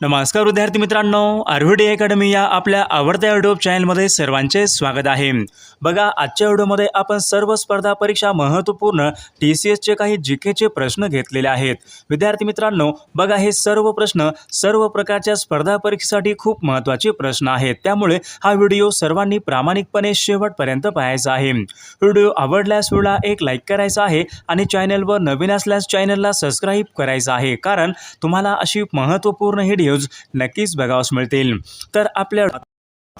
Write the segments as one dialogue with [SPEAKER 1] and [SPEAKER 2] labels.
[SPEAKER 1] नमस्कार विद्यार्थी मित्रांनो आरव्हीडी अकॅडमी या आपल्या आवडत्या युट्यूब चॅनलमध्ये सर्वांचे स्वागत आहे. बघा आजच्या व्हिडिओमध्ये आपण सर्व स्पर्धा परीक्षा महत्त्वपूर्ण टी सी एसचे काही जी केचे प्रश्न घेतलेले आहेत. विद्यार्थी मित्रांनो बघा हे सर्व प्रश्न सर्व प्रकारच्या स्पर्धा परीक्षेसाठी खूप महत्त्वाचे प्रश्न आहेत. त्यामुळे हा व्हिडिओ सर्वांनी प्रामाणिकपणे शेवटपर्यंत पाहायचा आहे. व्हिडिओ आवडल्यास व्हिडिओला एक लाईक करायचा आहे आणि चॅनलवर नवीन असल्यास चॅनलला सबस्क्राईब करायचं आहे. कारण तुम्हाला अशी महत्त्वपूर्ण व्हिडिओज नक्कीच बघावस मिळतील. तर आपल्या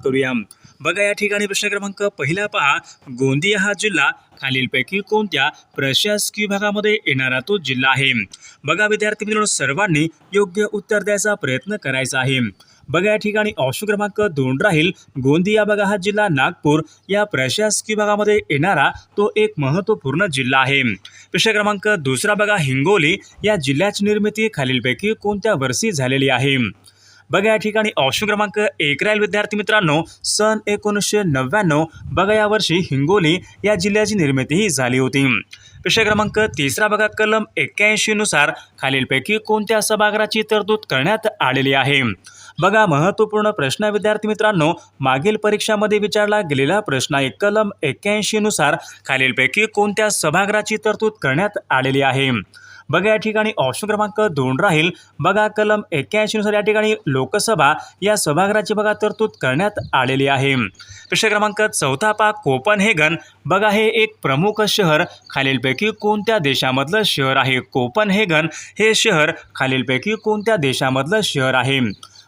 [SPEAKER 1] करूया. बघा या ठिकाणी प्रश्न क्रमांक पहिला पहा. गोंदिया हा जिल्हा खालीलपैकी कोणत्या प्रशासकीय विभागामध्ये येणारा तो जिल्हा आहे? बघा विद्यार्थी मित्रांनो सर्वांनी योग्य उत्तर द्यायचा प्रयत्न करायचा आहे. बघा या ठिकाणी ऑप्शन क्रमांक दोन राहील. गोंदिया बघा हा जिल्हा नागपूर. या प्रशासकीय भागामध्ये येणारा तो एक महत्त्वपूर्ण जिल्हा आहे. प्रश्न क्रमांक दुसरा बघा हिंगोली. या जिल्ह्याची निर्मिती खालीलपैकी कोणत्या वर्षी झालेली आहे? बघा या ठिकाणी ऑप्शन क्रमांक एक राहील विद्यार्थी मित्रांनो. सन एकोणीसशे नव्याण्णव. बघा या वर्षी हिंगोली या जिल्ह्याची निर्मितीही झाली होती. विषय क्रमांक तिसरा बघा कलम एक्क्याऐंशी नुसार खालीलपैकी कोणत्या सभागृहाची तरतूद करण्यात आलेली आहे? बघा महत्त्वपूर्ण प्रश्न विद्यार्थी मित्रांनो. मागील परीक्षामध्ये विचारला गेलेला प्रश्न एक कलम एक्क्याऐंशीनुसार खालीलपैकी कोणत्या सभागृहाची तरतूद करण्यात आलेली आहे? बघा या ठिकाणी ऑप्शन क्रमांक दोन राहील. बघा कलम एक्क्याऐंशीनुसार या ठिकाणी लोकसभा या सभागृहाची बघा तरतूद करण्यात आलेली आहे. प्रश्न क्रमांक चौथा पा कोपनहेगन. बघा हे एक प्रमुख शहर. खालीलपैकी कोणत्या देशामधलं शहर आहे? कोपनहेगन हे शहर खालीलपैकी कोणत्या देशामधलं शहर आहे?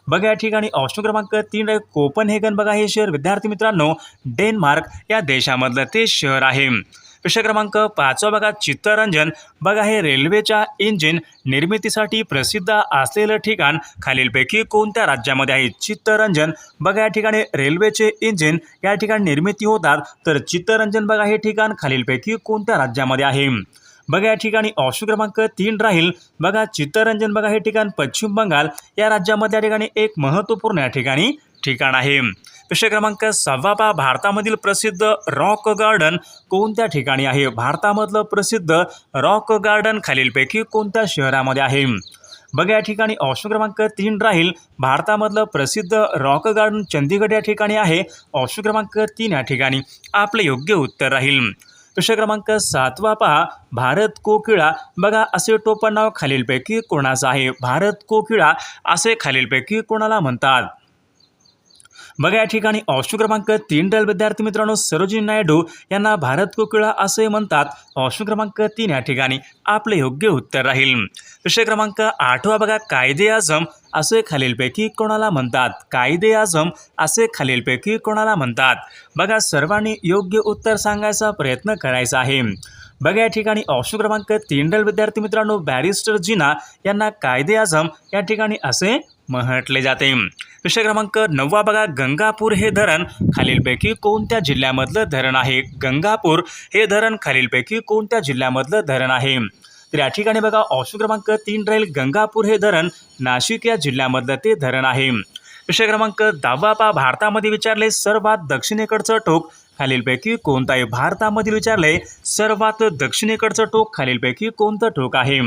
[SPEAKER 1] बघा या ठिकाणी ऑप्शन क्रमांक तीन राहील कोपनहेगन. बघा हे शहर. विद्यार्थी मित्रांनो डेन्मार्क या देशामधलं ते शहर आहे. प्रश्न क्रमांक पाचवा बघा चित्तरंजन. बघा हे रेल्वेच्या इंजिन निर्मितीसाठी प्रसिद्ध असलेलं ठिकाण. खालीलपैकी कोणत्या राज्यामध्ये आहे? चित्तरंजन. बघा या ठिकाणी रेल्वेचे इंजिन या ठिकाणी निर्मिती होतात. तर चित्तरंजन बघा हे ठिकाण खालीलपैकी कोणत्या राज्यामध्ये आहे? बघा या ठिकाणी ऑप्शन क्रमांक तीन राहील. बघा चित्तरंजन बघा हे ठिकाण पश्चिम बंगाल या राज्यामध्ये या ठिकाणी एक महत्त्वपूर्ण या ठिकाणी ठिकाण आहे. प्रश्न क्रमांक सहावा पहा. भारतामधील प्रसिद्ध रॉक गार्डन कोणत्या ठिकाणी आहे? भारतामधलं प्रसिद्ध रॉक गार्डन खालीलपैकी कोणत्या शहरामध्ये आहे? बघा या ठिकाणी ऑप्शन क्रमांक तीन राहील. भारतामधलं प्रसिद्ध रॉक गार्डन चंदीगड या ठिकाणी आहे. ऑप्शन क्रमांक तीन या ठिकाणी आपलं योग्य उत्तर राहील. प्रश्न क्रमांक सातवा पहा. भारत कोकिळा. बघा असे टोपण नाव खालीलपैकी कोणाचं आहे? भारत कोकिळा असे खालीलपैकी कोणाला म्हणतात? बघा या ठिकाणी ऑप्शन क्रमांक तीन राहील विद्यार्थी मित्रांनो सरोजिनी नायडू यांना भारत कोकिळा असे म्हणतात. ऑप्शन क्रमांक तीन या ठिकाणी आपले योग्य उत्तर राहील. विषय क्रमांक आठवा बघा कायदे आझम असे खालीलपैकी कोणाला म्हणतात? कायदे आझम असे खालीलपैकी कोणाला म्हणतात? बघा सर्वांनी योग्य उत्तर सांगायचा प्रयत्न करायचा आहे. बघा या ठिकाणी ऑप्शन क्रमांक तीन राहील विद्यार्थी मित्रांनो बॅरिस्टर जिना यांना कायदे आझम या ठिकाणी असे म्हटले जाते. विषय क्रमांक नववा बघा गंगापूर हे धरण खालीलपैकी कोणत्या जिल्ह्यामधलं धरण आहे? गंगापूर हे धरण खालीलपैकी कोणत्या जिल्ह्यामधलं धरण आहे? तर या ठिकाणी बघा ऑप्शन क्रमांक तीन राहील. गंगापूर हे धरण नाशिक या जिल्ह्यामधलं ते धरण आहे. विषय क्रमांक दहावा पा भारतामध्ये विचारले सर्वात दक्षिणेकडचं टोक खालीलपैकी कोणतं आहे? भारतामधील विचारले सर्वात दक्षिणेकडचं टोक खालीलपैकी कोणतं टोक आहे?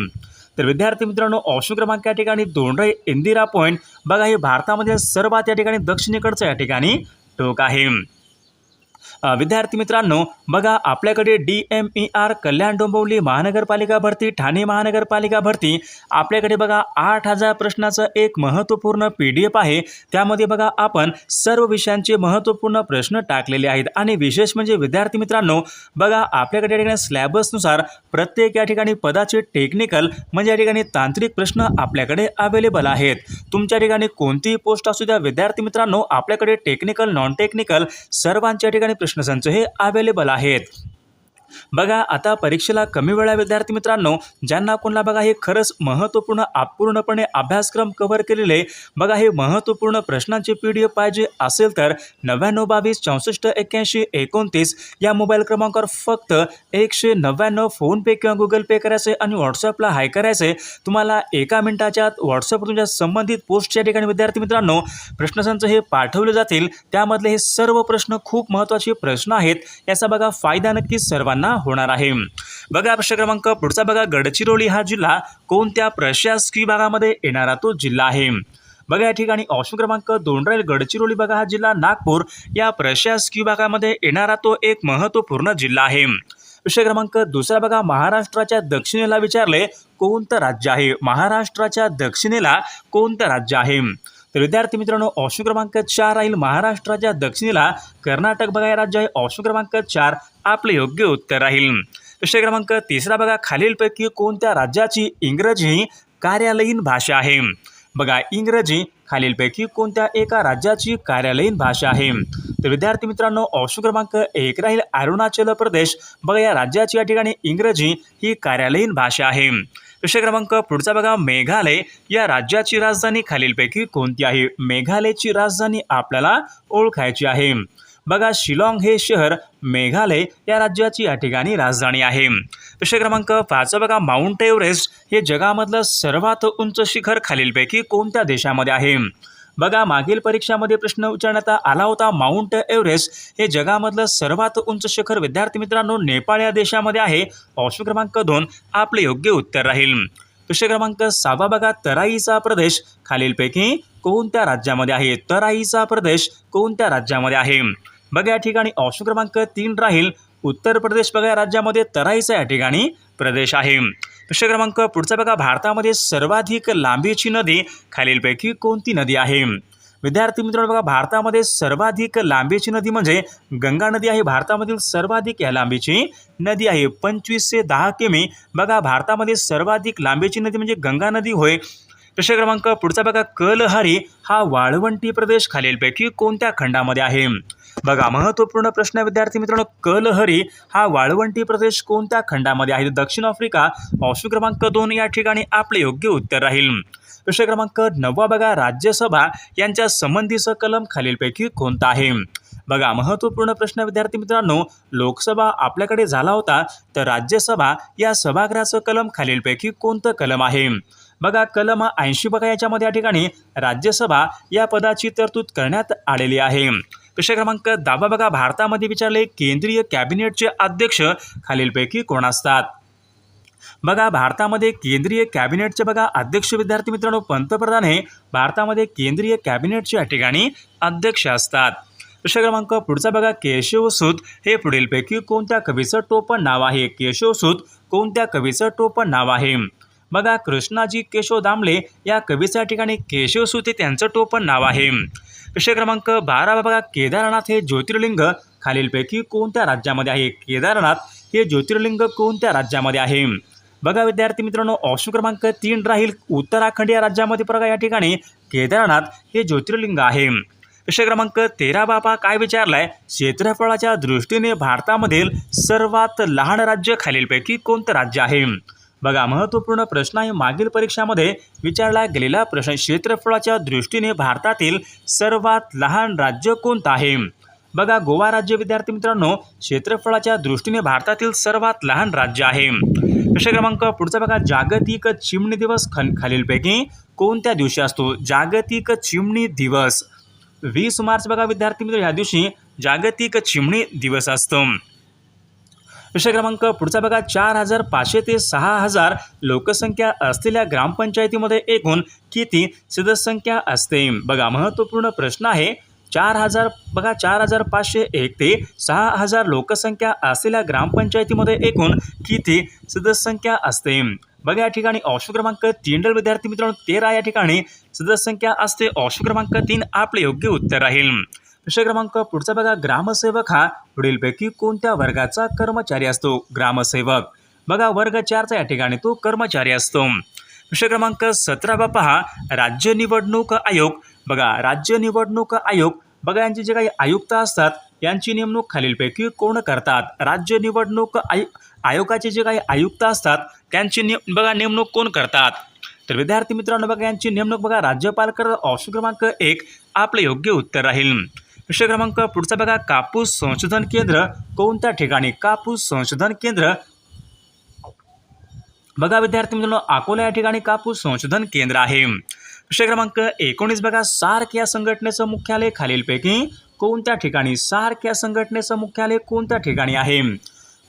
[SPEAKER 1] तर विद्यार्थी मित्रांनो ऑप्शन क्रमांक या ठिकाणी दोन इंदिरा पॉईंट बघा हे भारतामध्ये सर्वात या ठिकाणी दक्षिणेकडचं या ठिकाणी टोक आहे. विद्यार्थी मित्रांनो बघा आपल्याकडे D M E R Kalyan Dombivli Mahanagarpalika भरती ठाणे महानगरपालिका भरती आपल्याकडे बघा आठ हजार प्रश्नाचं एक महत्त्वपूर्ण पी डी एफ आहे. त्यामध्ये बघा आपण सर्व विषयांचे महत्त्वपूर्ण प्रश्न टाकलेले आहेत. आणि विशेष म्हणजे विद्यार्थी मित्रांनो बघा आपल्याकडे या ठिकाणी स्लॅबसनुसार प्रत्येक या ठिकाणी पदाचे टेक्निकल म्हणजे या ठिकाणी तांत्रिक प्रश्न आपल्याकडे अवेलेबल आहेत. तुमच्या ठिकाणी कोणतीही पोस्ट असू द्या. विद्यार्थी मित्रांनो आपल्याकडे टेक्निकल नॉन टेक्निकल सर्वांच्या ठिकाणी प्रश्नसंच हे अवेलेबल आहेत. बघा आता परीक्षेला कमी वेळा विद्यार्थी मित्रांनो ज्यांना कोणाला बघा हे खरंच महत्त्वपूर्ण पूर्णपणे अभ्यासक्रम कव्हर केलेले बघा हे महत्त्वपूर्ण प्रश्नांचे पी डी एफ पाहिजे असेल तर नव्याण्णव बावीस चौसष्ट एक्क्याऐंशी एकोणतीस या मोबाईल क्रमांकावर फक्त एकशे नव्याण्णव फोनपे किंवा गुगल पे करायचे आणि व्हॉट्सअपला हाय करायचे. तुम्हाला एका मिनिटाच्या आत व्हॉट्सअप तुमच्या संबंधित पोस्टच्या ठिकाणी विद्यार्थी मित्रांनो प्रश्नसंच हे पाठवले जातील. त्यामधले हे सर्व प्रश्न खूप महत्त्वाचे प्रश्न आहेत. याचा बघा फायदा नक्कीच सर्वांना त्यांना होणार आहे. बघा प्रश्न क्रमांक पुढचा बघा. गडचिरोली हा जिल्हा कोणत्या प्रशासकीय भागामध्ये येणारा तो जिल्हा आहे? बघा या ठिकाणी ऑप्शन क्रमांक दोन राहील. गडचिरोली बघा हा जिल्हा नागपूर या प्रशासकीय भागामध्ये येणारा तो एक महत्त्वपूर्ण जिल्हा आहे. विषय क्रमांक दुसरा बघा. महाराष्ट्राच्या दक्षिणेला विचारले कोणतं राज्य आहे? महाराष्ट्राच्या दक्षिणेला कोणतं राज्य आहे? तर विद्यार्थी मित्रांनो ऑप्शन क्रमांक चार राहील महाराष्ट्राच्या दक्षिणेला कर्नाटक बघा हे राज्य आहे ऑप्शन क्रमांक चार आपले योग्य उत्तर राहील. प्रश्न क्रमांक तिसरा बघा. खालीलपैकी कोणत्या राज्याची इंग्रजी ही कार्यालयीन भाषा आहे? बघा इंग्रजी खालीलपैकी कोणत्या एका राज्याची कार्यालयीन भाषा आहे? तर विद्यार्थी मित्रांनो ऑप्शन क्रमांक एक राहील अरुणाचल प्रदेश. बघा या राज्याची या ठिकाणी इंग्रजी ही कार्यालयीन भाषा आहे. विषय क्रमांक पुढचा बघा. मेघालय या राज्याची राजधानी खालीलपैकी कोणती आहे? मेघालयची राजधानी आपल्याला ओळखायची आहे. बघा शिलाँग हे शहर मेघालय या राज्याची या ठिकाणी राजधानी आहे. विषय क्रमांक पाच बघा. माउंट एव्हरेस्ट हे जगामधलं सर्वात उंच शिखर खालीलपैकी कोणत्या देशामध्ये आहे? बघा मागील परीक्षामध्ये प्रश्न विचारण्यात आला होता माउंट एव्हरेस्ट. हे जगामधलं सर्वात उंच शिखर विद्यार्थी मित्रांनो नेपाळ या देशामध्ये आहे. ऑप्शन क्रमांक दोन आपले योग्य उत्तर राहील. प्रश्न क्रमांक सहावा बघा तराईचा प्रदेश. खालीलपैकी कोणत्या राज्यामध्ये आहे? तराईचा प्रदेश कोणत्या राज्यामध्ये आहे? बघा या ठिकाणी ऑप्शन क्रमांक तीन राहील. उत्तर प्रदेश बघा या राज्यामध्ये तराईचा या ठिकाणी प्रदेश आहे. प्रश्न क्रमांक पुढचा बघा. भारतामध्ये सर्वाधिक लांबीची नदी खालीलपैकी कोणती नदी आहे? विद्यार्थी मित्रांनो बघा भारतामध्ये सर्वाधिक लांबीची नदी म्हणजे गंगा नदी आहे. भारतामधील सर्वाधिक या लांबीची नदी आहे. पंचवीसशे दहा किमी. बघा भारतामध्ये सर्वाधिक लांबीची नदी म्हणजे गंगा नदी होय. प्रश्न क्रमांक पुढचा बघा. कलहरी हा वाळवंटी प्रदेश खालीलपैकी कोणत्या खंडामध्ये आहे? बघा महत्त्वपूर्ण प्रश्न विद्यार्थी मित्रांनो कलहरी हा वाळवंटी प्रदेश कोणत्या खंडामध्ये आहे? दक्षिण आफ्रिका ऑप्शन क्रमांक दोन या ठिकाणी आपले योग्य उत्तर राहील. प्रश्न क्रमांक नववा बघा राज्यसभा यांच्या संबंधीचं कलम खालीलपैकी कोणता आहे? बघा महत्त्वपूर्ण प्रश्न विद्यार्थी मित्रांनो लोकसभा आपल्याकडे झाला होता तर राज्यसभा या सभागृहाचं कलम खालीलपैकी कोणतं कलम आहे? बघा कलम ऐंशी बघा याच्यामध्ये या ठिकाणी राज्यसभा या पदाची तरतूद करण्यात आलेली आहे. विषय क्रमांक दहावा बघा. भारतामध्ये विचारले केंद्रीय कॅबिनेटचे अध्यक्ष खालीलपैकी कोण असतात? बघा भारतामध्ये केंद्रीय कॅबिनेटचे बघा. अध्यक्ष विद्यार्थी मित्रांनो पंतप्रधान हे भारतामध्ये केंद्रीय कॅबिनेटचे या ठिकाणी अध्यक्ष असतात. प्रश्न क्रमांक पुढचा बघा. केशवसूत हे पुढीलपैकी कोणत्या कवीचं टोपण नाव आहे? केशवसूत कोणत्या कवीचं टोपण नाव आहे? बघा कृष्णाजी केशव दामले या कवीच्या ठिकाणी केशवसुते त्यांचं टोपण नाव आहे. विषय क्रमांक बारा बघा केदारनाथ हे ज्योतिर्लिंग खालीलपैकी कोणत्या राज्यामध्ये आहे? केदारनाथ हे ज्योतिर्लिंग कोणत्या राज्यामध्ये आहे? बघा विद्यार्थी मित्रांनो ऑप्शन क्रमांक तीन राहील. उत्तराखंड या राज्यामध्ये बघा या ठिकाणी केदारनाथ हे ज्योतिर्लिंग आहे. विषय क्रमांक तेरा बाबा काय विचारलाय? क्षेत्रफळाच्या दृष्टीने भारतामधील सर्वात लहान राज्य खालीलपैकी कोणतं राज्य आहे? बघा महत्त्वपूर्ण प्रश्न आहे. मागील परीक्षामध्ये विचारला गेलेला प्रश्न क्षेत्रफळाच्या दृष्टीने भारतातील सर्वात लहान राज्य कोणतं आहे? बघा गोवा राज्य विद्यार्थी मित्रांनो क्षेत्रफळाच्या दृष्टीने भारतातील सर्वात लहान राज्य आहे. विषय क्रमांक पुढचा बघा. जागतिक चिमणी दिवस खन खालीलपैकी कोणत्या दिवशी असतो? जागतिक चिमणी दिवस. वीस मार्च बघा विद्यार्थी मित्र ह्या दिवशी जागतिक चिमणी दिवस असतो. विषय क्रमांक पुढचा बघा चार हजार पाचशे ते सहा हजार लोकसंख्या असलेल्या ग्रामपंचायतीमध्ये एकूण किती सदस्यसंख्या असते? बघा महत्त्वपूर्ण प्रश्न आहे चार हजार बघा चार हजार पाचशे एक ते सहा हजार लोकसंख्या असलेल्या ग्रामपंचायतीमध्ये एकूण किती सदस्यसंख्या असते? बघा या ठिकाणी ऑप्शन क्रमांक तीन विद्यार्थी मित्रांनो तेरा या ठिकाणी सदस्यसंख्या असते. ऑप्शन क्रमांक तीन आपले योग्य उत्तर राहील. विषय क्रमांक पुढचा बघा. ग्रामसेवक हा पुढीलपैकी कोणत्या वर्गाचा कर्मचारी असतो? ग्रामसेवक. बघा वर्ग चारचा या ठिकाणी तो कर्मचारी असतो. विषय क्रमांक सतरा बापा हा राज्य निवडणूक आयोग. बघा राज्य निवडणूक आयोग. बघा यांचे जे काही आयुक्त असतात यांची नेमणूक खालीलपैकी कोण करतात? राज्य निवडणूक आय आयोगाचे जे काही आयुक्त असतात त्यांची ने बघा नेमणूक कोण करतात? तर विद्यार्थी मित्रांनो बघा यांची नेमणूक बघा. राज्यपाल करतात ऑप्शन क्रमांक एक आपले योग्य उत्तर राहील. विषय क्रमांक पुढचा बघा. कापूस संशोधन केंद्र कोणत्या ठिकाणी? कापूस संशोधन केंद्र. बघा विद्यार्थी मित्रांनो अकोला या ठिकाणी कापूस संशोधन केंद्र आहे. विषय क्रमांक एकोणीस बघा. सार्क या संघटनेचं मुख्यालय खालीलपैकी कोणत्या ठिकाणी? सार्क या संघटनेचं मुख्यालय कोणत्या ठिकाणी आहे?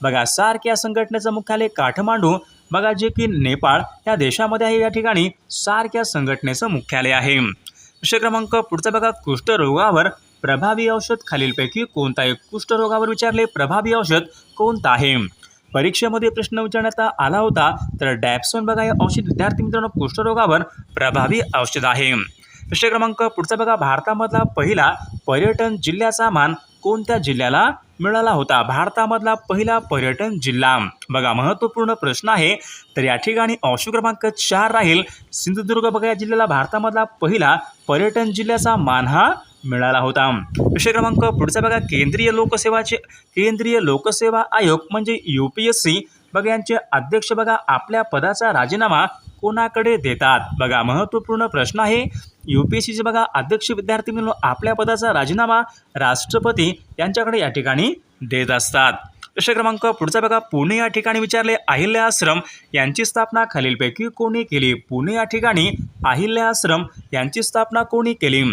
[SPEAKER 1] बघा सार्क या संघटनेचं मुख्यालय काठमांडू. बघा जे की नेपाळ या देशामध्ये आहे या ठिकाणी सार्क या संघटनेचं मुख्यालय आहे. प्रश्न क्रमांक पुढचा बघा. कुष्ठरोगावर प्रभावी औषध खालीलपैकी कोणता आहे कुष्ठरोगावर विचारले प्रभावी औषध कोणतं आहे परीक्षेमध्ये प्रश्न विचारण्यात आला होता तर डॅप्सोन बघा हे औषध विद्यार्थी मित्रांनो कुष्ठरोगावर प्रभावी औषध आहे. प्रश्न क्रमांक पुढचा बघा भारतामधला पहिला पर्यटन जिल्ह्याचा मान कोणत्या जिल्ह्याला मिळाला होता? भारतामधला पहिला पर्यटन जिल्हा. बघा महत्त्वपूर्ण प्रश्न आहे तर या ठिकाणी औषध क्रमांक चार राहील. सिंधुदुर्ग बघा या जिल्ह्याला भारतामधला पहिला पर्यटन जिल्ह्याचा मान हा मिळाला होता. विषय क्रमांक पुढचा बघा. केंद्रीय लोकसेवाचे केंद्रीय लोकसेवा आयोग म्हणजे यू पी एस सी बघा यांचे अध्यक्ष बघा आपल्या पदाचा राजीनामा कोणाकडे देतात? बघा महत्त्वपूर्ण प्रश्न आहे. यू पी एस सीचे बघा अध्यक्ष विद्यार्थी मिळून आपल्या पदाचा राजीनामा राष्ट्रपती यांच्याकडे या ठिकाणी देत असतात. प्रश्न क्रमांक पुढचा बघा. पुणे या ठिकाणी विचारले अहिल्या आश्रम यांची स्थापना खालीलपैकी कोणी केली? पुणे या ठिकाणी अहिल्या आश्रम यांची स्थापना कोणी केली?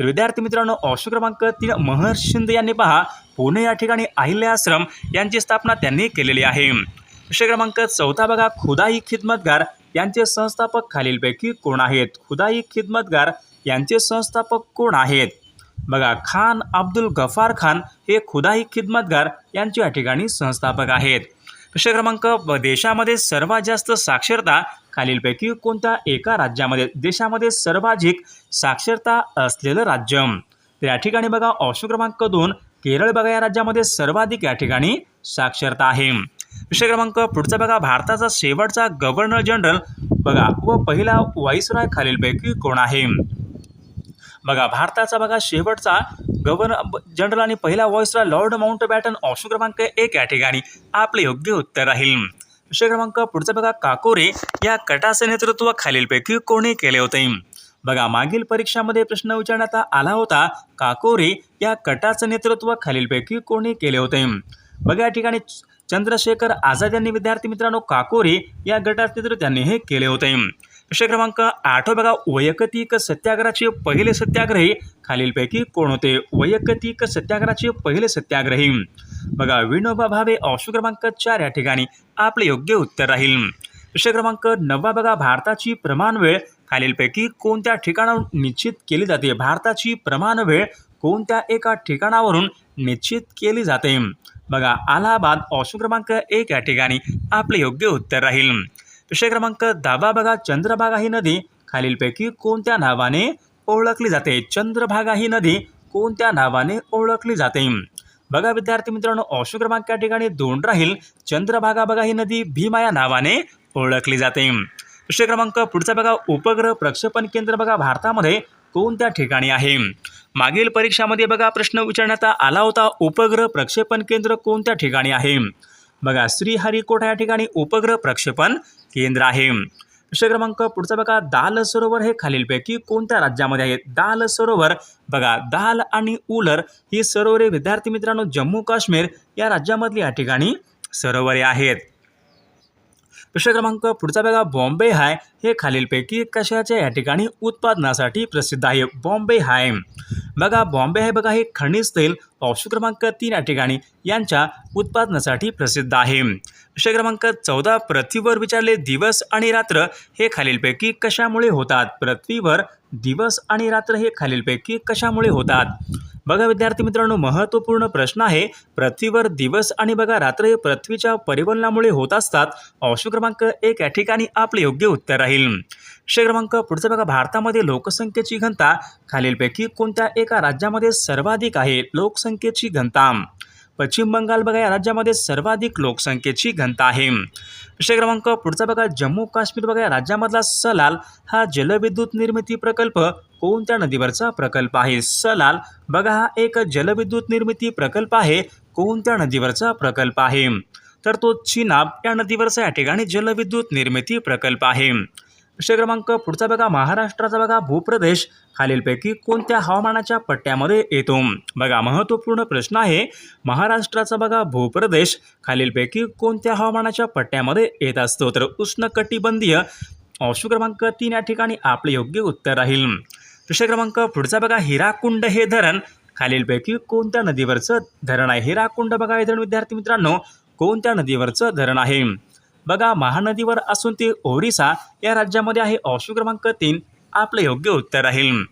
[SPEAKER 1] तर विद्यार्थी मित्रांनो ऑप्शन क्रमांक तीन महर्ष शिंदे यांनी पहा. पुणे या ठिकाणी अहिल्या आश्रम यांची स्थापना त्यांनी केलेली आहे. विषय क्रमांक चौथा बघा खुदाई खिदमतगार यांचे संस्थापक खालीलपैकी कोण आहेत? खुदाई खिदमतगार यांचे संस्थापक कोण आहेत? बघा खान अब्दुल गफार खान हे खुदाई खिदमतगार यांचे या ठिकाणी संस्थापक आहेत. प्रश्न क्रमांक ब देशामध्ये सर्वात जास्त साक्षरता खालीलपैकी कोणत्या एका राज्यामध्ये देशामध्ये सर्वाधिक साक्षरता असलेलं राज्य? तर या ठिकाणी बघा ऑप्शन क्रमांक दोन केरळ बघा या राज्यामध्ये सर्वाधिक या ठिकाणी साक्षरता आहे. विषय क्रमांक पुढचा बघा भारताचा शेवटचा गव्हर्नर जनरल बघा व पहिला वाईसराय खालीलपैकी कोण आहे? बघा भारताचा बघा शेवटचा गव्हर्नर जनरल आणि पहिला viceroy lord Mountbatten option क्रमांक एक या ठिकाणी. आपले योग्य उत्तर राहील. विषय क्रमांक पुढचा बघा काकोरे या कटाचे नेतृत्व खालीलपैकी कोणी केले होते? बघा मागील परीक्षामध्ये प्रश्न विचारण्यात आला होता काकोरे या कटाचं नेतृत्व खालीलपैकी कोणी केले होते? बघा या ठिकाणी चंद्रशेखर आझाद यांनी विद्यार्थी मित्रांनो काकोरे या गटाचे नेतृत्व त्यांनी हे केले होते? प्रश्न क्रमांक आठ हो बघा वैयक्तिक सत्याग्रहाचे पहिले सत्याग्रही खालीलपैकी कोण होते? वैयक्तिक सत्याग्रहाचे पहिले सत्याग्रही. बघा विनोबा भावे ऑप्शन क्रमांक चार या ठिकाणी आपले योग्य उत्तर राहील. प्रश्न क्रमांक नववा बघा भारताची प्रमाण वेळ खालीलपैकी कोणत्या ठिकाणावर निश्चित केली जाते? भारताची प्रमाण वेळ कोणत्या एका ठिकाणावरून निश्चित केली जाते? बघा अलाहाबाद ऑप्शन क्रमांक एक या ठिकाणी आपले योग्य उत्तर राहील. विषय क्रमांक दहावा बघा चंद्रभागा ही नदी. खालीलपैकी कोणत्या नावाने ओळखली जाते? चंद्रभागा ही नदी कोणत्या नावाने ओळखली जाते? बघा विद्यार्थी मित्रांनो ऑप्शन क्रमांक या ठिकाणी दोन राहील. चंद्रभागा बघा ही नदी भीमा या नावाने ओळखली जाते. विषय क्रमांक पुढचा बघा उपग्रह प्रक्षेपण केंद्र बघा भारतामध्ये कोणत्या ठिकाणी आहे? मागील परीक्षामध्ये बघा प्रश्न विचारण्यात आला होता उपग्रह प्रक्षेपण केंद्र कोणत्या ठिकाणी आहे? बघा श्रीहरिकोटा या ठिकाणी उपग्रह प्रक्षेपण केंद्र आहे. प्रश्न क्रमांक पुढचा बघा दाल सरोवर हे खालीलपैकी कोणत्या राज्यामध्ये आहेत? दाल सरोवर बघा दाल आणि उलर ही सरोवरे विद्यार्थी मित्रांनो जम्मू काश्मीर या राज्यामधली या ठिकाणी सरोवरे आहेत. प्रश्न क्रमांक पुढचा बघा बॉम्बे हाय हे खालीलपैकी कशाच्या या ठिकाणी उत्पादनासाठी प्रसिद्ध आहे बॉम्बे हाय. बघा बॉम्बे हाय बघा हे खनिज तेल ऑप्शन क्रमांक तीन या ठिकाणी यांच्या उत्पादनासाठी प्रसिद्ध आहे. विषय क्रमांक चौदा पृथ्वीवर विचारले दिवस आणि रात्र हे खालीलपैकी कशामुळे होतात? पृथ्वीवर दिवस आणि रात्र हे खालीलपैकी कशामुळे होतात? बघा विद्यार्थी मित्रांनो महत्त्वपूर्ण प्रश्न आहे पृथ्वीवर दिवस आणि बघा रात्र हे पृथ्वीच्या परिवलनामुळे होत असतात. ऑप्शन क्रमांक एक या ठिकाणी आपले योग्य उत्तर राहील. क्षय क्रमांक पुढचा बघा भारतामध्ये लोकसंख्येची घनता खालीलपैकी कोणत्या एका राज्यामध्ये सर्वाधिक आहे? लोकसंख्येची घनता. पश्चिम बंगाल बघा या राज्यामध्ये सर्वाधिक लोकसंख्येची घनता आहे. विषय क्रमांक पुढचा बघा जम्मू काश्मीर बघा या राज्यामधला सलाल हा जलविद्युत निर्मिती प्रकल्प कोणत्या नदीवरचा प्रकल्प आहे? सलाल बघा हा एक जलविद्युत निर्मिती प्रकल्प आहे कोणत्या नदीवरचा प्रकल्प आहे? तर तो चिनाब या नदीवरचा या ठिकाणी जलविद्युत निर्मिती प्रकल्प आहे. विषय क्रमांक पुढचा बघा. महाराष्ट्राचा बघा. भूप्रदेश खालीलपैकी कोणत्या हवामानाच्या पट्ट्यामध्ये येतो? बघा महत्त्वपूर्ण प्रश्न आहे. महाराष्ट्राचा बघा. भूप्रदेश खालीलपैकी कोणत्या हवामानाच्या पट्ट्यामध्ये येत असतो? तर उष्णकटिबंधीय ऑप्शन क्रमांक तीन या ठिकाणी आपले योग्य उत्तर राहील. विषय क्रमांक पुढचा बघा. हिराकुंड हे धरण खालीलपैकी कोणत्या नदीवरचं धरण आहे? हिराकुंड बघा हे धरण विद्यार्थी मित्रांनो कोणत्या नदीवरचं धरण आहे? बघा महानदीवर असून ते ओरिसा या राज्यामध्ये आहे. ऑप्शन क्रमांक तीन. आपले योग्य उत्तर राहील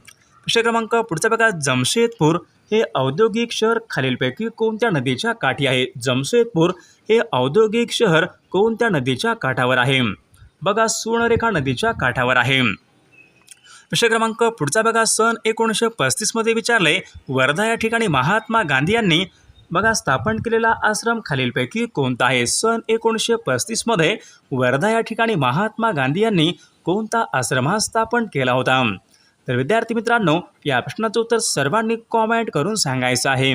[SPEAKER 1] प्रश्न क्रमांक पुढचा बघा. जमशेदपूर हे औद्योगिक शहर खालीलपैकी कोणत्या नदीच्या काठी आहे? जमशेदपूर हे औद्योगिक शहर कोणत्या नदीच्या काठावर आहे? बघा सुवर्णरेखा नदीच्या काठावर आहे. प्रश्न क्रमांक पुढचा बघा. सन एकोणीसशे पस्तीसमध्ये विचारले वर्धा या ठिकाणी महात्मा गांधी यांनी बघा स्थापन केलेला आश्रम खालीलपैकी कोणता आहे? सन एकोणीसशे पस्तीसमध्ये वर्धा या ठिकाणी महात्मा गांधी यांनी कोणता आश्रम हा स्थापन केला होता? तर विद्यार्थी मित्रांनो या प्रश्नाचं उत्तर सर्वांनी कॉमेंट करून सांगायचं आहे.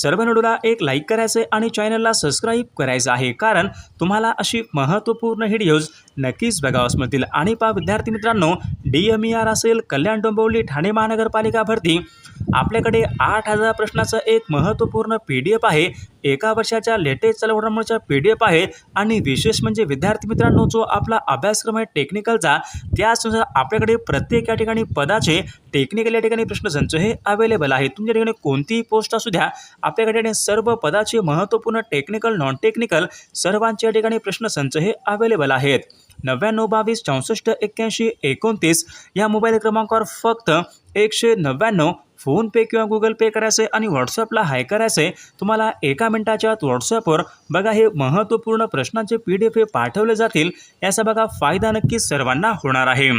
[SPEAKER 1] सर्व व्हिडिओला एक लाईक करायचं आहे आणि चॅनलला सबस्क्राईब करायचं आहे. कारण तुम्हाला अशी महत्त्वपूर्ण व्हिडिओज नक्कीच बघावंच मिळतील आणि पा विद्यार्थी मित्रांनो डी एम ई आर असेल कल्याण डोंबिवली ठाणे महानगरपालिका भरती आपल्याकडे आठ हजार प्रश्नाचं एक महत्त्वपूर्ण पी डी एफ आहे. एका वर्षाच्या लेटेस्ट चलवडामोडीचा पी डी एफ आहे. आणि विशेष म्हणजे विद्यार्थी मित्रांनो जो आपला अभ्यासक्रम आहे टेक्निकलचा त्याचनुसार आपल्याकडे प्रत्येक या ठिकाणी पदाचे टेक्निकल या ठिकाणी प्रश्नसंच हे अवेलेबल आहे तुमच्या ठिकाणी कोणतीही पोस्ट असू द्या आपल्याकडे सर्व पदाचे महत्त्वपूर्ण टेक्निकल नॉन टेक्निकल सर्वांचे या ठिकाणी प्रश्नसंच हे अवेलेबल आहेत. नव्याण्णव बावीस चौसष्ट एक्क्याऐंशी एकोणतीस या मोबाईल क्रमांकावर फक्त एकशे नव्याण्णव फोनपे किंवा गुगल पे करायचे आणि व्हॉट्सअपला हाय करायचे. तुम्हाला एका मिनिटाच्या आत व्हॉट्सअपवर बघा हे महत्त्वपूर्ण प्रश्नांचे पी डी एफ हे पाठवले जातील. याचा बघा फायदा नक्की सर्वांना होणार आहे.